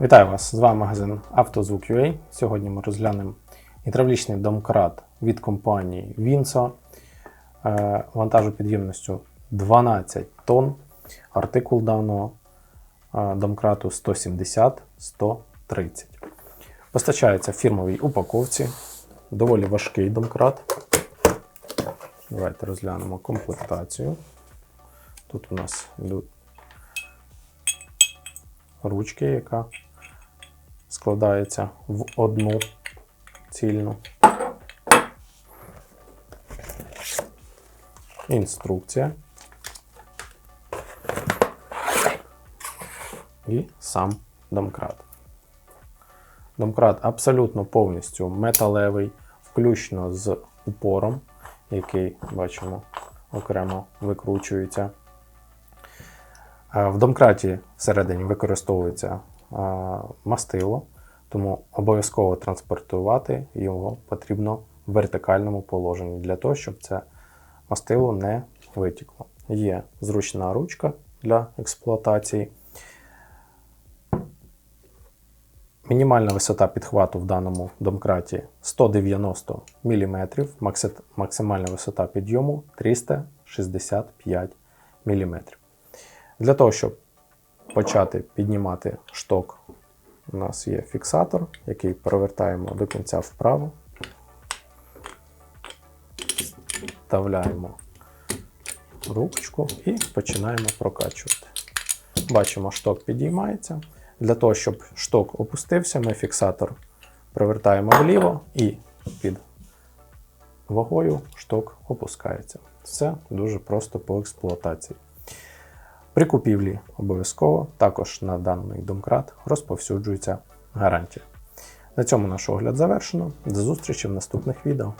Вітаю вас! З вами магазин «Автозвук.UA». Сьогодні ми розглянемо гідравлічний домкрат від компанії Vinso е, вантажопідємністю 12 тонн. Артикул даного е, домкрату 170-130. Постачається в фірмовій упаковці. Доволі важкий домкрат. Давайте розглянемо комплектацію. Тут у нас йдуть ручки, яка складається в одну цільну. Інструкція. І сам домкрат. Домкрат абсолютно повністю металевий, включно з упором, який бачимо окремо викручується. Е, В домкраті всередині використовується е, мастило, тому обов'язково транспортувати його потрібно в вертикальному положенні для того, щоб це мастило не витікло. Є зручна ручка для експлуатації. Мінімальна висота підхвату в даному домкраті 190 мм, максимальна висота підйому 365 мм. Для того, щоб почати піднімати шток, у нас є фіксатор, який перевертаємо до кінця вправо. Вставляємо ручку і починаємо прокачувати. Бачимо, шток підіймається. Для того, щоб шток опустився, ми фіксатор привертаємо вліво і під вагою шток опускається. Все дуже просто по експлуатації. При купівлі обов'язково також на даний домкрат розповсюджується гарантія. На цьому наш огляд завершено. До зустрічі в наступних відео.